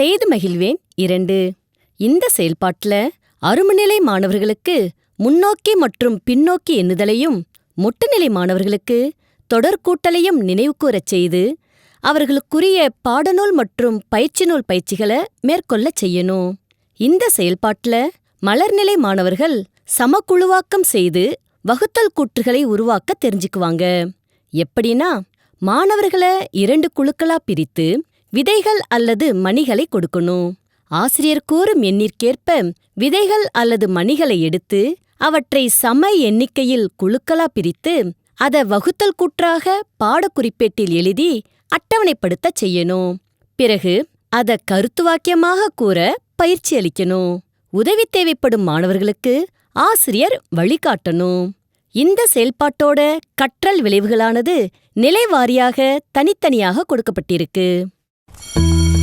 செய்து மகிழ்வேன். இரண்டு இந்த செயல்பாட்டுல அருமநிலை மாணவர்களுக்கு முன்னோக்கி மற்றும் பின்னோக்கி எண்ணுதலையும் மொட்டுநிலை மாணவர்களுக்கு தொடர்கூட்டலையும் நினைவுகூரச் செய்து அவர்களுக்குரிய பாடநூல் மற்றும் பயிற்சி நூல் பயிற்சிகளை மேற்கொள்ளச் செய்யணும். இந்த செயல்பாட்டில் மலர்நிலை மாணவர்கள் சமக்குழுவாக்கம் செய்து வகுத்தல் கூற்றுகளை உருவாக்க தெரிஞ்சுக்குவாங்க. எப்படின்னா மாணவர்களை இரண்டு குழுக்களா பிரித்து விதைகள் அல்லது மணிகளை கொடுக்கணும் ஆசிரியர் கூறும் எண்ணிற்கேற்ப விதைகள் அல்லது மணிகளை எடுத்து அவற்றை சம எண்ணிக்கையில் குழுக்களா பிரித்து அத வகுத்தல் கூற்றாக பாடக்குறிப்பேட்டில் எழுதி அட்டவணைப்படுத்தச் செய்யணும் பிறகு அத கருத்துவாக்கியமாக கூற பயிற்சி அளிக்கணும் உதவி தேவைப்படும் மாணவர்களுக்கு ஆசிரியர் வழிகாட்டணும் இந்த செயல்பாட்டோட கற்றல் விளைவுகளானது நிலைவாரியாக தனித்தனியாக கொடுக்கப்பட்டிருக்கு. Thank you.